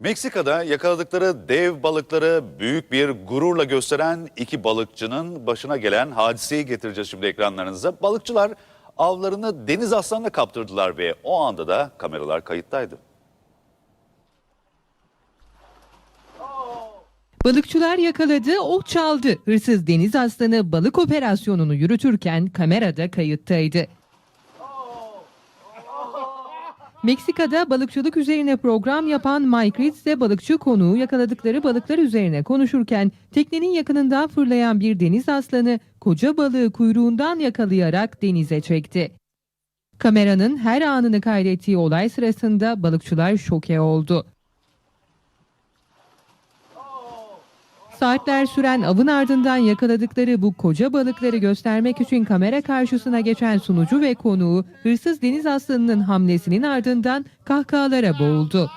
Meksika'da yakaladıkları dev balıkları büyük bir gururla gösteren iki balıkçının başına gelen hadiseyi getireceğiz şimdi ekranlarınıza. Balıkçılar avlarını deniz aslanına kaptırdılar ve o anda da kameralar kayıttaydı. Balıkçılar yakaladı, o çaldı. Hırsız deniz aslanı balık operasyonunu yürütürken kamerada kayıttaydı. Meksika'da balıkçılık üzerine program yapan Mike Ritz de balıkçı konuğu yakaladıkları balıklar üzerine konuşurken teknenin yakınından fırlayan bir deniz aslanı koca balığı kuyruğundan yakalayarak denize çekti. Kameranın her anını kaydettiği olay sırasında balıkçılar şoke oldu. Saatler süren avın ardından yakaladıkları bu koca balıkları göstermek için kamera karşısına geçen sunucu ve konuğu hırsız deniz aslanının hamlesinin ardından kahkahalara boğuldu.